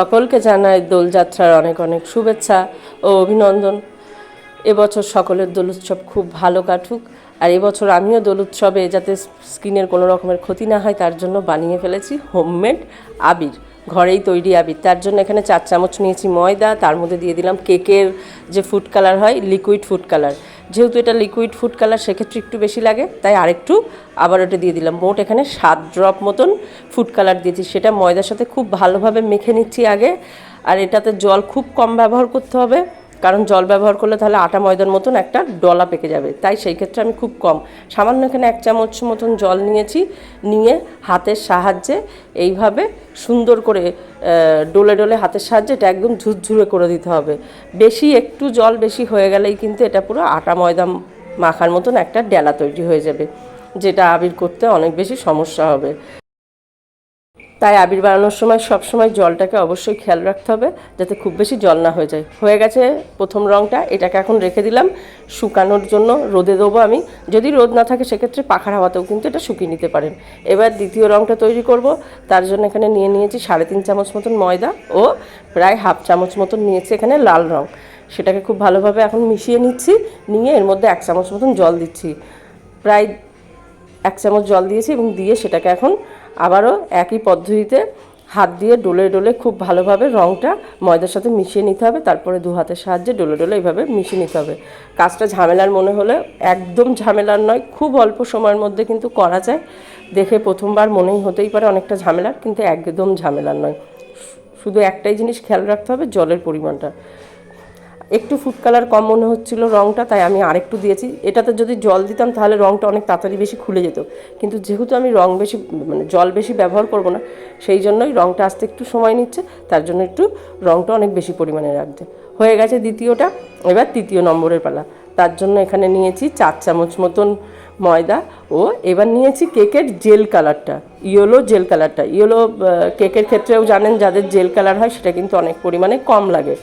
সকলকে জানাই দোলযাত্রার অনেক অনেক শুভেচ্ছা ও অভিনন্দন। এবছর সকলের দোল উৎসব খুব ভালো কাটুক। আর এবছর আমিও দোল উৎসবে যাতে স্কিনের কোনো রকমের ক্ষতি না হয়, তার জন্য বানিয়ে ফেলেছি হোমমেড আবির। ঘরেই তৈরি আবির। তার জন্য এখানে চার চামচ নিয়েছি ময়দা, তার মধ্যে দিয়ে দিলাম কেকের যে ফুড কালার হয়, লিকুইড ফুড কালার। যেহেতু এটা লিকুইড ফুড কালার সেক্ষেত্রে একটু বেশি লাগে। তাই আরেকটু আবার ওটা দিয়ে দিলাম। মোট এখানে সাত ড্রপ মতন ফুড কালার দিয়েছি। সেটা ময়দার সাথে খুব ভালোভাবে মেখে নিচ্ছি আগে। আর এটাতে জল খুব কম ব্যবহার করতে হবে। কারণ জল ব্যবহার করলে তাহলে আটা ময়দার মতন একটা ডলা পেকে যাবে। তাই সেই ক্ষেত্রে আমি খুব কম। সামান্য এখানে এক চামচ মতন জল নিয়েছি, নিয়ে হাতের সাহায্যে এইভাবে সুন্দর করে ডোলে ডলে হাতের সাহায্যে এটা একদম ঝুরঝুরে করে দিতে হবে। বেশি একটু জল বেশি হয়ে গেলেই কিন্তু এটা পুরো আটা ময়দা মাখার মতন একটা ডেলা তৈরি হয়ে যাবে, যেটা আবির করতে অনেক বেশি সমস্যা হবে। তাই আবির বানানোর সময় সব সময় জলটাকে অবশ্যই খেয়াল রাখতে হবে, যাতে খুব বেশি জল না হয়ে যায়। হয়ে গেছে প্রথম রঙটা এটাকে এখন রেখে দিলাম শুকানোর জন্য, রোদে দেবো আমি। যদি রোদ না থাকে সেক্ষেত্রে পাখার হাওয়াতেও কিন্তু এটা শুকিয়ে নিতে পারেন। এবার দ্বিতীয় রঙটা তৈরি করব, তার জন্য এখানে নিয়ে নিয়েছি সাড়ে তিন চামচ মতন ময়দা ও প্রায় হাফ চামচ মতন নিয়েছি এখানে লাল রঙ সেটাকে খুব ভালোভাবে এখন মিশিয়ে নিচ্ছি, নিয়ে এর মধ্যে এক চামচ মতন জল দিচ্ছি। প্রায় এক চামচ জল দিয়েছি এবং দিয়ে সেটাকে এখন আবারও একই পদ্ধতিতে হাত দিয়ে ডলে ডলে খুব ভালোভাবে রঙটা ময়দার সাথে মিশিয়ে নিতে হবে, তারপরে দু হাতের সাহায্যে ডলে ডলে এইভাবে মিশিয়ে নিতে হবে। কাজটা ঝামেলার মনে হলে একদম ঝামেলার নয়, খুব অল্প সময়ের মধ্যে কিন্তু করা যায়। দেখে প্রথমবার মনেই হতেই পারে অনেকটা ঝামেলার, কিন্তু একদম ঝামেলার নয়। শুধু একটাই জিনিস খেয়াল রাখতে হবে, জলের পরিমাণটা। একটু ফুড কালার কম মনে হচ্ছিল রঙটা তাই আমি আরেকটু দিয়েছি। এটাতে যদি জল দিতাম, তাহলে রঙটা অনেক তাড়াতাড়ি বেশি খুলে যেত। কিন্তু যেহেতু আমি রঙ বেশি মানে জল বেশি ব্যবহার করব না, সেই জন্যই রঙটা আসতে একটু সময় নিচ্ছে, তার জন্য একটু রঙটা অনেক বেশি পরিমাণে রাখতে। হয়ে গেছে দ্বিতীয়টা, এবার তৃতীয় নম্বরের পালা। তার জন্য এখানে নিয়েছি চার চামচ মতন ময়দা ও এবার নিয়েছি কেকের জেল কালারটা, ইয়েলো জেল কালারটা। ইয়েলো কেকের ক্ষেত্রেও জানেন, যাদের জেল কালার হয়, সেটা কিন্তু অনেক পরিমাণে কম লাগে।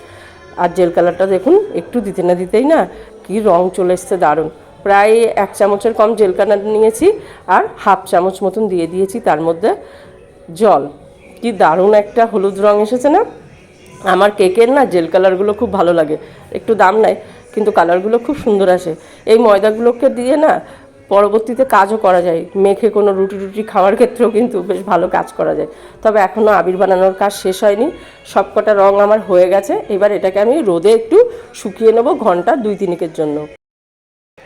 আর জেল কালারটা দেখুন, একটু দিতে না দিতেই না, কি রং চলে এসছে দারুণ। প্রায় এক চামচের কম জেল কালার নিয়েছি আর হাফ চামচ মতন দিয়ে দিয়েছি তার মধ্যে জল। কি দারুণ একটা হলুদ রং এসেছে না? আমার কেকের না জেল কালারগুলো খুব ভালো লাগে। একটু দাম নেয় কিন্তু কালারগুলো খুব সুন্দর আসে। এই ময়দাগুলোকে দিয়ে না পরবর্তীতে কাজও করা যায়। মেখে কোনো রুটি রুটি খাওয়ার ক্ষেত্রেও কিন্তু বেশ ভালো কাজ করা যায়। তবে এখনও আবির বানানোর কাজ শেষ হয়নি। সব কটা রঙ আমার হয়ে গেছে। এবার এটাকে আমি রোদে একটু শুকিয়ে নেব ঘণ্টা দুই তিনেকের জন্য।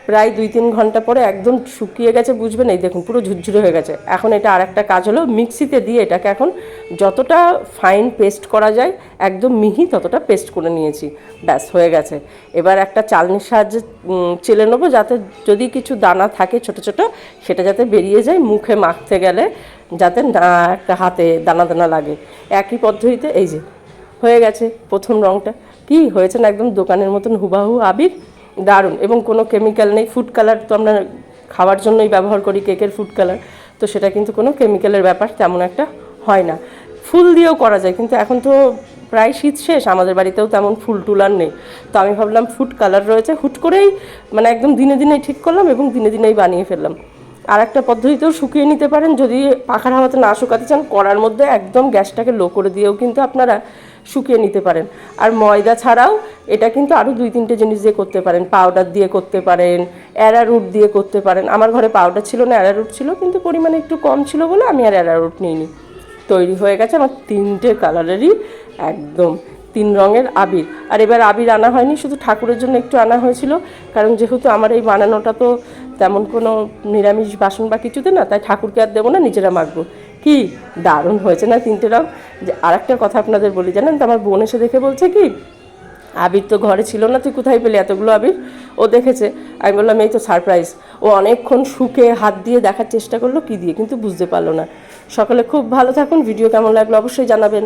প্রায় দুই তিন ঘণ্টা পরে একদম শুকিয়ে গেছে, বুঝবেন? এই দেখুন, পুরো ঝুরঝুরে হয়ে গেছে। এখন এটা আর একটা কাজ হলো, মিক্সিতে দিয়ে এটাকে এখন যতটা ফাইন পেস্ট করা যায়, একদম মিহি ততটা পেস্ট করে নিয়েছি। ব্যাস, হয়ে গেছে। এবার একটা চালনির সাহায্যে চেলে নেব, যাতে যদি কিছু দানা থাকে ছোট ছোট, সেটা যাতে বেরিয়ে যায় মুখে মাখতে গেলে, যাতে না একটা হাতে দানা দানা লাগে। একই পদ্ধতিতে, এই যে, হয়ে গেছে প্রথম রঙটা কি, হয়েছে না একদম দোকানের মতন হুবাহু আবির? দারুণ এবং কোনো কেমিক্যাল নেই। ফুড কালার তো আমরা খাওয়ার জন্যই ব্যবহার করি কেকের ফুড কালার তো সেটা কিন্তু কোনো কেমিক্যালের ব্যাপার তেমন একটা হয় না। ফুল দিয়েও করা যায়, কিন্তু এখন তো প্রায় শীত শেষ, আমাদের বাড়িতেও তেমন ফুল টুল আর নেই। তো আমি ভাবলাম ফুড কালার রয়েছে, হুট করেই মানে একদম দিনে দিনেই ঠিক করলাম এবং দিনে দিনেই বানিয়ে ফেললাম। আর একটা পদ্ধতিতেও শুকিয়ে নিতে পারেন। যদি পাখার হাওয়াতে না শুকাতে চান, কড়ার মধ্যে একদম গ্যাসটাকে লো করে দিয়েও কিন্তু আপনারা শুকিয়ে নিতে পারেন। আর ময়দা ছাড়াও এটা কিন্তু আরও দুই তিনটে জিনিস দিয়ে করতে পারেন। পাউডার দিয়ে করতে পারেন অ্যারারুট দিয়ে করতে পারেন। আমার ঘরে পাউডার ছিল না অ্যারারুট ছিল, কিন্তু পরিমাণে একটু কম ছিল বলে আমি আর অ্যারারুট নিইনি। তৈরি হয়ে গেছে আমার তিনটে কালারেরই একদম তিন রঙের আবির। আর এবার আবির আনা হয়নি, শুধু ঠাকুরের জন্য একটু আনা হয়েছিল, কারণ যেহেতু আমার এই বানানোটা তো তেমন কোনো নিরামিষ বাসন বা কিছুতে না, তাই ঠাকুরকে আর দেবো না, নিজেরা মাখবো। কি দারুণ হয়েছে না তিনটে রঙ যে আর একটা কথা আপনাদের বলি, জানেন তো, আমার বোন এসে দেখে বলছে কি, আবির তো ঘরে ছিল না, তুই কোথায় পেলি এতগুলো আবির? ও দেখেছে, আমি বললাম, এই তো সারপ্রাইজ ও অনেকক্ষণ শুকে হাত দিয়ে দেখার চেষ্টা করল, কি দিয়ে? কিন্তু বুঝতে পারল না। সকালে খুব ভালো থাকুন, ভিডিও কেমন লাগল অবশ্যই জানাবেন।